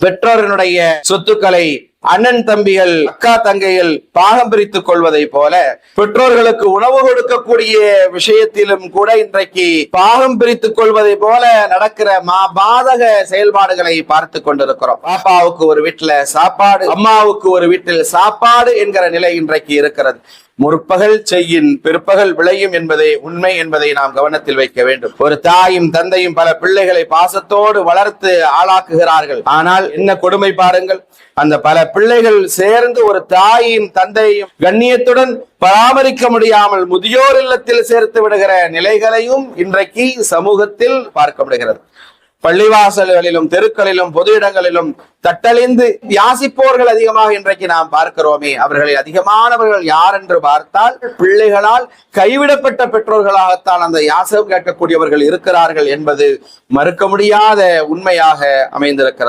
பெற்றோர்களுடைய சொத்துக்களை அண்ணன் தம்பிகள் அக்கா தங்கைகள் பாகம் பிரித்துக் கொள்வதை போல பெற்றோர்களுக்கு உணவு கொடுக்கக்கூடிய விஷயத்திலும் கூட இன்றைக்கு பாகம் பிரித்துக் கொள்வதை போல நடக்கிற மா பாதக செயல்பாடுகளை பார்த்து கொண்டிருக்கிறோம். பாப்பாவுக்கு ஒரு வீட்டுல சாப்பாடு அம்மாவுக்கு ஒரு வீட்டில் சாப்பாடு என்கிற நிலை இன்றைக்கு இருக்கிறது. முற்பகல் செய்யின் பிற்பகல் விளையும் என்பதே உண்மை என்பதை நாம் கவனத்தில் வைக்க வேண்டும். ஒரு தாயும் தந்தையும் பல பிள்ளைகளை பாசத்தோடு வளர்த்து ஆளாக்குகிறார்கள். ஆனால் என்ன கொடுமை பாருங்கள். அந்த பல பிள்ளைகள் சேர்ந்து ஒரு தாயும் தந்தையும் கண்ணியத்துடன் பராமரிக்க முடியாமல் முதியோர் இல்லத்தில் சேர்த்து விடுகிற நிலைகளையும் இன்றைக்கு சமூகத்தில் பார்க்க முடிகிறது பள்ளிவாசல்களிலும் தெருக்களிலும் பொது இடங்களிலும் தட்டழிந்து யாசிப்போர்கள் அதிகமாக இன்றைக்கு நாம் பார்க்கிறோமே. அவர்களில் அதிகமானவர்கள் யார் என்று பார்த்தால் பிள்ளைகளால் கைவிடப்பட்ட பெற்றோர்களாகத்தான் அந்த யாசகம் கேட்கக்கூடியவர்கள் இருக்கிறார்கள் என்பது மறுக்க முடியாத உண்மையாக அமைந்திருக்கிறது.